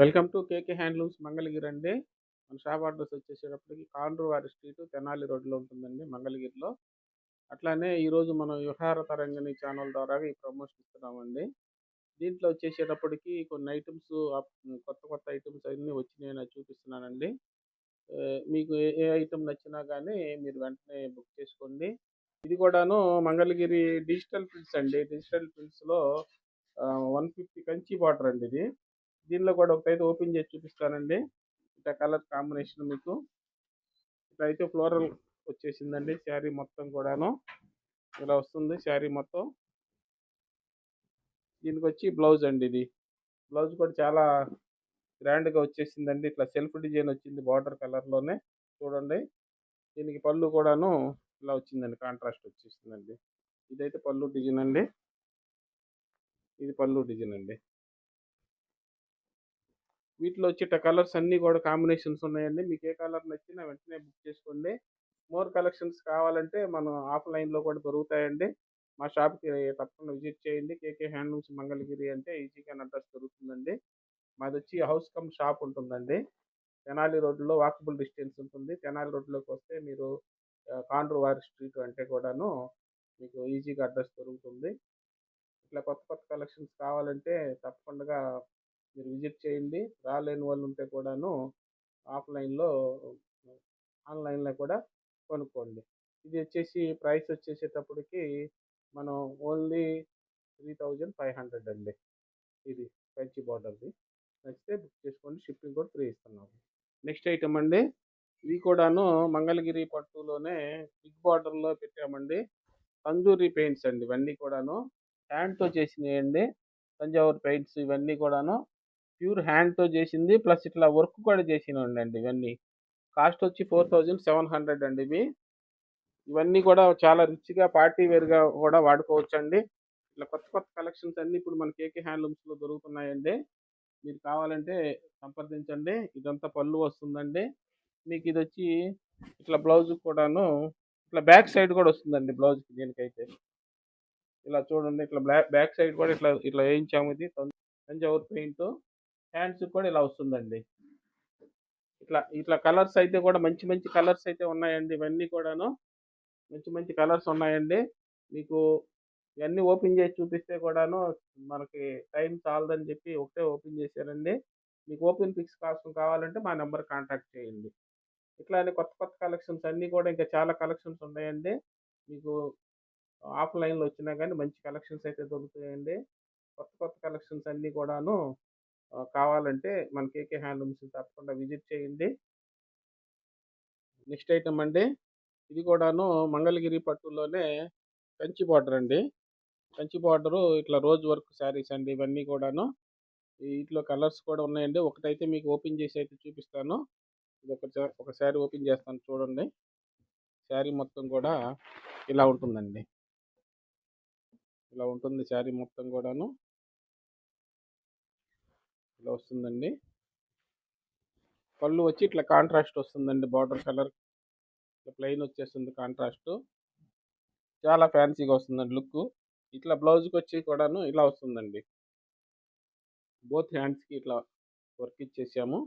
Welcome to KK handlooms Mangalagiri అండి మన shop address వచ్చేసేటప్పటికి కాండ్రువారి స్ట్రీట్ తెనాలి రోడ్లో ఉంటుందండి మంగళగిరిలో. అట్లానే ఈరోజు మనం విహార తరంగిణి ఛానల్ ద్వారా ఈ ప్రమోషన్ ఇస్తున్నామండి. దీంట్లో వచ్చేసేటప్పటికి కొన్ని ఐటమ్స్ కొత్త కొత్త ఐటమ్స్ అన్నీ వచ్చినాయని చూపిస్తున్నానండి. మీకు ఏ ఏ ఐటమ్ నచ్చినా కానీ మీరు వెంటనే బుక్ చేసుకోండి. ఇది కూడాను మంగళగిరి డిజిటల్ ప్రింట్స్ అండి. డిజిటల్ ప్రింట్స్లో వన్ ఫిఫ్టీ కంచి బార్డర్ అండి ఇది. దీనిలో కూడా ఒకటైతే ఓపెన్ చేసి చూపిస్తానండి. ఇట్లా కలర్ కాంబినేషన్ మీకు. ఇట్లా అయితే ఫ్లోరల్ వచ్చేసిందండి శారీ మొత్తం కూడాను. ఇలా వస్తుంది శారీ మొత్తం. దీనికి వచ్చి బ్లౌజ్ అండి ఇది. బ్లౌజ్ కూడా చాలా గ్రాండ్గా వచ్చేసిందండి. ఇట్లా సెల్ఫ్ డిజైన్ వచ్చింది బార్డర్ కలర్లోనే. చూడండి. దీనికి పళ్ళు కూడాను ఇలా వచ్చిందండి. కాంట్రాస్ట్ వచ్చేసిందండి. ఇదైతే పళ్ళు డిజైన్ అండి. ఇది పళ్ళు డిజైన్ అండి. వీటిలో వచ్చేట కలర్స్ అన్నీ కూడా కాంబినేషన్స్ ఉన్నాయండి. మీకు ఏ కలర్ నచ్చినా వెంటనే బుక్ చేసుకోండి. మోర్ కలెక్షన్స్ కావాలంటే మనం ఆఫ్లైన్లో కూడా దొరుకుతాయండి. మా షాప్కి తప్పకుండా విజిట్ చేయండి. కేకే హ్యాండ్లూమ్స్ మంగళగిరి అంటే ఈజీగా అడ్రస్ దొరుకుతుందండి. మాది వచ్చి హౌస్ కమ్ షాప్ ఉంటుందండి. తెనాలి రోడ్లో వాకబుల్ డిస్టెన్స్ ఉంటుంది. తెనాలి రోడ్లోకి వస్తే మీరు ఆ, కాండ్రువారి స్ట్రీట్ అంటే కూడాను మీకు ఈజీగా అడ్రస్ దొరుకుతుంది. ఇట్లా కొత్త కొత్త కలెక్షన్స్ కావాలంటే తప్పకుండా మీరు విజిట్ చేయండి. రాలేని వాళ్ళు ఉంటే కూడాను ఆఫ్లైన్లో ఆన్లైన్లో కూడా కొనుక్కోండి. ఇది వచ్చేసి ప్రైస్ వచ్చేసేటప్పటికి మనం only three thousand five hundred అండి. ఇది కంచి బార్డర్ది. నచ్చితే బుక్ చేసుకోండి. షిప్పింగ్ కూడా ఫ్రీ ఇస్తున్నాము. నెక్స్ట్ ఐటమ్ అండి. ఇవి కూడాను మంగళగిరి పట్టులోనే బిగ్ బార్డర్లో పెట్టామండి. తందూరి పెయింట్స్ అండి. ఇవన్నీ కూడాను హ్యాండ్తో చేసినాయండి. తంజావూరు పెయింట్స్ ఇవన్నీ కూడాను ప్యూర్ హ్యాండ్తో చేసింది. ప్లస్ ఇట్లా వర్క్ కూడా చేసినవండి అండి ఇవన్నీ. కాస్ట్ వచ్చి ఫోర్ థౌజండ్ సెవెన్ హండ్రెడ్ అండి ఇవి. ఇవన్నీ కూడా చాలా రిచ్గా పార్టీ వేర్గా కూడా వాడుకోవచ్చు అండి ఇట్లా కొత్త కొత్త కలెక్షన్స్ అన్నీ ఇప్పుడు మన కేకే హ్యాండ్లూమ్స్లో దొరుకుతున్నాయండి. మీరు కావాలంటే సంప్రదించండి. ఇదంతా పళ్ళు వస్తుందండి. మీకు ఇది వచ్చి ఇట్లా బ్లౌజ్ కూడాను ఇట్లా బ్యాక్ సైడ్ కూడా వస్తుందండి బ్లౌజ్కి దీనికైతే. ఇలా చూడండి ఇట్లా బ్లాక్ బ్యాక్ సైడ్ కూడా ఇట్లా ఇట్లా వేయించాము ఇది. తంజావూరు పెయింట్. హ్యాండ్స్ కూడా ఇలా వస్తుందండి. ఇట్లా ఇట్లా కలర్స్ అయితే కూడా మంచి మంచి కలర్స్ అయితే ఉన్నాయండి ఇవన్నీ కూడాను. మంచి మంచి కలర్స్ ఉన్నాయండి. మీకు ఇవన్నీ ఓపెన్ చేసి చూపిస్తే కూడాను మనకి టైం చాలదని చెప్పి ఒకటే ఓపెన్ చేశారండి మీకు ఓపెన్ పిక్స్ కోసం కావాలంటే మా నెంబర్ కాంటాక్ట్ చేయండి. ఇట్లానే కొత్త కొత్త కలెక్షన్స్ అన్నీ కూడా ఇంకా చాలా కలెక్షన్స్ ఉన్నాయండి. మీకు ఆఫ్లైన్లో వచ్చినా కానీ మంచి కలెక్షన్స్ అయితే దొరుకుతాయండి. కొత్త కొత్త కలెక్షన్స్ అన్నీ కూడాను కావాలంటే మన కేకే హ్యాండ్లూమ్స్ తప్పకుండా విజిట్ చేయండి. నెక్స్ట్ ఐటమ్ అండి. ఇది కూడాను మంగళగిరి పట్టులోనే కంచి బార్డర్ అండి. కంచి బార్డరు ఇట్లా రోజు వర్క్ శారీస్ అండి ఇవన్నీ కూడాను. వీటిలో కలర్స్ కూడా ఉన్నాయండి. ఒకటైతే మీకు ఓపెన్ చేసి అయితే చూపిస్తాను. ఇది ఒక ఒక శారీ ఓపెన్ చేస్తాను చూడండి. శారీ మొత్తం కూడా ఇలా ఉంటుందండి. ఇలా ఉంటుంది శారీ మొత్తం కూడాను. ఇలా వస్తుందండి. పళ్ళు వచ్చి ఇట్లా కాంట్రాస్ట్ వస్తుందండి బార్డర్ కలర్. ఇట్లా ప్లెయిన్ వచ్చేస్తుంది కాంట్రాస్ట్. చాలా ఫ్యాన్సీగా వస్తుందండి లుక్ ఇట్లా బ్లౌజ్కి వచ్చి కూడాను ఇలా వస్తుందండి. బోత్ హ్యాండ్స్కి ఇట్లా వర్క్ ఇచ్చేసాము.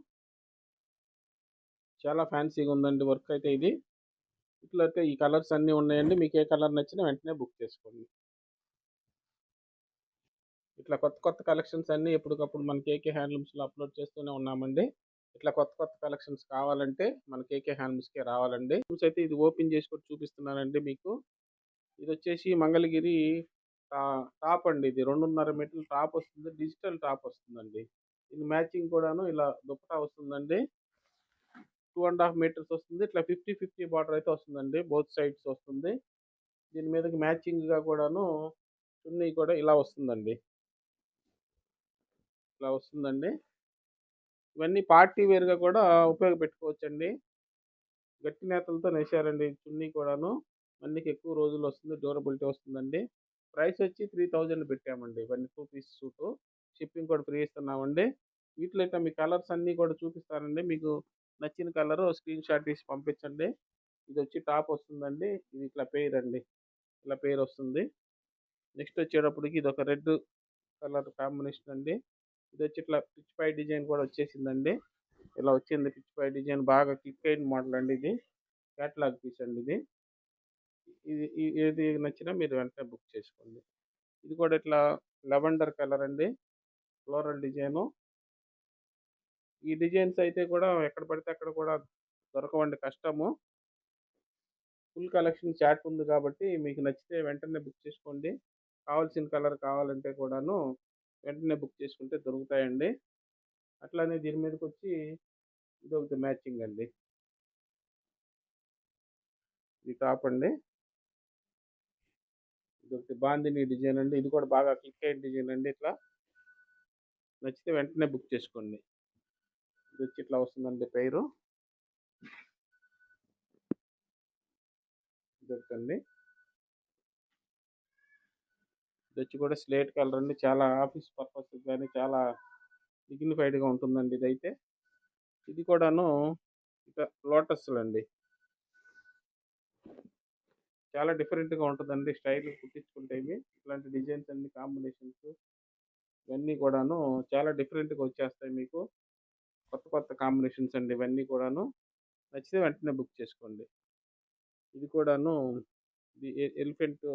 చాలా ఫ్యాన్సీగా ఉందండి వర్క్ అయితే ఇది. ఇట్లా అయితే ఈ కలర్స్ అన్నీ ఉన్నాయండి. మీకు ఏ కలర్ నచ్చినా వెంటనే బుక్ చేసుకోండి. ఇట్లా కొత్త కొత్త కలెక్షన్స్ అన్నీ ఎప్పటికప్పుడు మన కేకే హ్యాండ్లూమ్స్లో అప్లోడ్ చేస్తూనే ఉన్నామండి. ఇట్లా కొత్త కొత్త కలెక్షన్స్ కావాలంటే మన కేకే హ్యాండ్లూమ్స్కే రావాలండి. హ్యాండ్లూమ్స్ అయితే ఇది ఓపెన్ చేసి కూడా చూపిస్తున్నానండి మీకు. ఇది వచ్చేసి మంగళగిరి టా- టాప్ అండి ఇది. రెండున్నర మీటర్ల టాప్ వస్తుంది. డిజిటల్ టాప్ వస్తుందండి. ఇది మ్యాచింగ్ కూడాను ఇలా దుప్పటా వస్తుందండి. టూ అండ్ హాఫ్ మీటర్స్ వస్తుంది. ఇట్లా ఫిఫ్టీ ఫిఫ్టీ బార్డర్ అయితే వస్తుందండి. బోత్ సైడ్స్ వస్తుంది. దీని మీదకి మ్యాచింగ్గా కూడాను చున్నీ కూడా ఇలా వస్తుందండి. ఇలా వస్తుందండి. ఇవన్నీ పార్టీ వేర్గా కూడా ఉపయోగపెట్టుకోవచ్చండి. గట్టి నేతలతో నేసారండి చున్నీ కూడాను. మళ్ళీకి ఎక్కువ రోజులు వస్తుంది డ్యూరబిలిటీ వస్తుందండి. ప్రైస్ వచ్చి త్రీ థౌజండ్ పెట్టామండి ఇవన్నీ టూ పీస్ సూటు. షిప్పింగ్ కూడా ఫ్రీ ఇస్తున్నామండి. వీటిలో ఇట్లా మీ కలర్స్ అన్నీ కూడా చూపిస్తానండి. మీకు నచ్చిన కలర్ స్క్రీన్ షాట్ తీసి పంపించండి. ఇది వచ్చి టాప్ వస్తుందండి. ఇది ఇట్లా పేర్ అండి. ఇలా పేర్ వస్తుంది. నెక్స్ట్ వచ్చేటప్పటికి ఇది ఒక రెడ్ కలర్ కాంబినేషన్ అండి. ఇది వచ్చి ఇట్లా పిచ్ పై డిజైన్ కూడా వచ్చేసిందండి. ఇలా వచ్చింది పిచ్ పై డిజైన్. బాగా క్లిక్ అయిన మోడల్ అండి ఇది. క్యాటలాగ్ పీస్ అండి ఇది. ఇది ఏది నచ్చినా మీరు వెంటనే బుక్ చేసుకోండి. ఇది కూడా ఇట్లా లెవెండర్ కలర్ అండి. Floral design. ఈ డిజైన్స్ అయితే కూడా ఎక్కడ పడితే అక్కడ కూడా దొరకవండి కష్టము. ఫుల్ కలెక్షన్ చాట్ ఉంది కాబట్టి మీకు నచ్చితే వెంటనే బుక్ చేసుకోండి. కావాల్సిన కలర్ కావాలంటే కూడాను వెంటనే బుక్ చేసుకుంటే దొరుకుతాయండి. అట్లానే దీని మీదకి వచ్చి ఇది ఒకటి మ్యాచింగ్ అండి. ఇది టాప్ అండి. ఇది ఒకటి బాందిని డిజైన్ అండి. ఇది కూడా బాగా క్లిక్ అయిన డిజైన్ అండి ఇట్లా. నచ్చితే వెంటనే బుక్ చేసుకోండి. ఇది వచ్చి ఇట్లా వస్తుందండి పేరు. ఇది ఇది వచ్చి కూడా స్లేట్ కలర్ అండి. చాలా ఆఫీస్ పర్పస్ కానీ చాలా డిగ్నిఫైడ్గా ఉంటుందండి ఇదైతే. ఇది కూడాను ఇక లోటస్లు అండి చాలా డిఫరెంట్గా ఉంటుందండి స్టైల్ కుట్టించుకుంటే ఇట్లాంటి డిజైన్స్ అన్ని కాంబినేషన్స్ ఇవన్నీ కూడాను చాలా డిఫరెంట్గా వచ్చేస్తాయి మీకు. కొత్త కొత్త కాంబినేషన్స్ అండి ఇవన్నీ కూడాను. నచ్చితే వెంటనే బుక్ చేసుకోండి. ఇది కూడాను ఇది ఎలిఫెంట్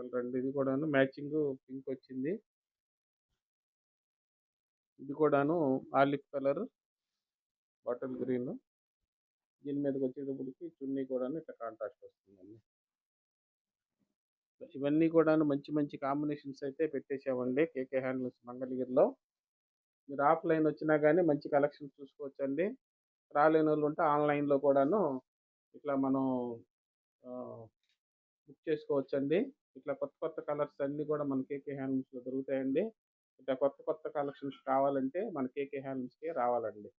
కలర్ అండి ఇది కూడాను మ్యాచింగ్ పింక్ వచ్చింది ఇది కూడాను ఆలివ్ కలర్. Bottle green. దీని మీదకి వచ్చేటప్పటికి చున్నీ కూడాను ఇట్లా కాంట్రాస్ట్ వస్తుందండి. ఇవన్నీ కూడాను మంచి మంచి కాంబినేషన్స్ అయితే పెట్టేసామండి కేకే హ్యాండ్లూమ్స్ మంగళగిరిలో. మీరు ఆఫ్లైన్ వచ్చినా కానీ మంచి కలెక్షన్ చూసుకోవచ్చండి. రాలేని వాళ్ళు ఉంటే ఆన్లైన్లో కూడాను ఇట్లా మనం బుక్ చేసుకోవచ్చండి. ఇట్లా కొత్త కొత్త కలర్స్ అన్నీ కూడా మన కేకే హ్యాండ్లూమ్స్లో దొరుకుతాయండి. ఇట్లా కొత్త కొత్త కలెక్షన్స్ కావాలంటే మన కేకే హ్యాండ్లూమ్స్కే రావాలండి.